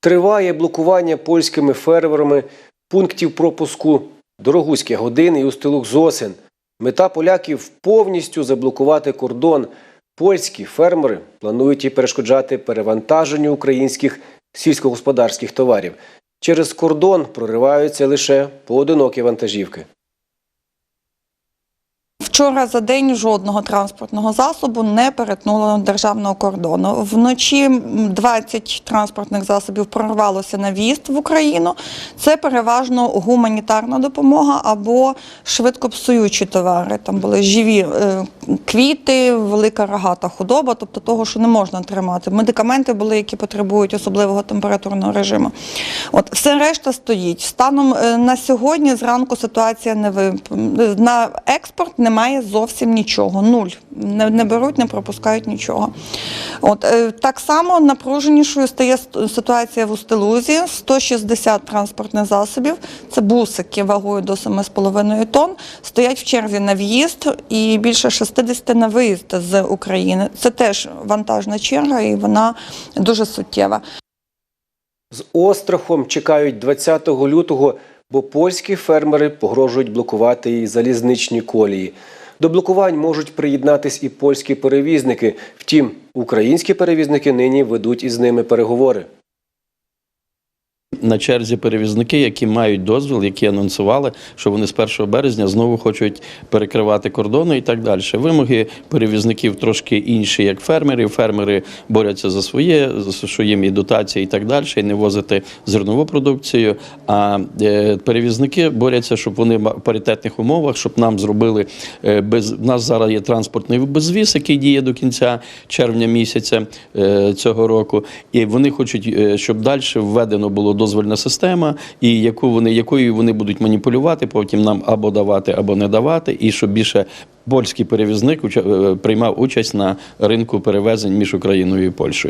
Триває блокування польськими фермерами пунктів пропуску Дорогуське години і Устилух Зосин. Мета поляків повністю заблокувати кордон. Польські фермери планують і перешкоджати перевантаженню українських сільськогосподарських товарів. Через кордон прориваються лише поодинокі вантажівки. Вчора за день жодного транспортного засобу не перетнуло державного кордону. Вночі 20 транспортних засобів прорвалося на в'їзд в Україну. Це переважно гуманітарна допомога або швидко псуючі товари. Там були живі е, квіти, велика рогата худоба, тобто того, що не можна тримати. Медикаменти були, які потребують особливого температурного режиму. От все решта стоїть. Станом е, на сьогодні зранку ситуація не ви на експорт немає зовсім нічого. Нуль. Не, не беруть, не пропускають нічого. От е, так само напруженішою стає ситуація в Устилузі. 160 транспортних засобів. Це бусики вагою до 7,5 тонн. Стоять в черзі на в'їзд і більше 60 на виїзд з України. Це теж вантажна черга, і вона дуже суттєва. З острахом чекають 20 лютого, бо польські фермери погрожують блокувати і залізничні колії. До блокувань можуть приєднатись і польські перевізники. Втім, українські перевізники нині ведуть із ними переговори. На черзі перевізники, які мають дозвіл, які анонсували, що вони з 1 березня знову хочуть перекривати кордони і так далі. Вимоги перевізників трошки інші, як фермерів. Фермери борються за своє, що їм і дотації, і так далі, і не возити зернову продукцію. А е, перевізники борються, щоб вони в паритетних умовах, щоб нам зробили е, без в нас зараз є транспортний безвіз, який діє до кінця червня місяця е, цього року. І вони хочуть, щоб далі введено було дозвольна система, і яку вони якою вони будуть маніпулювати, потім нам або давати, або не давати, і щоб більше польський перевізник е, приймав участь на ринку перевезень між Україною і Польщею.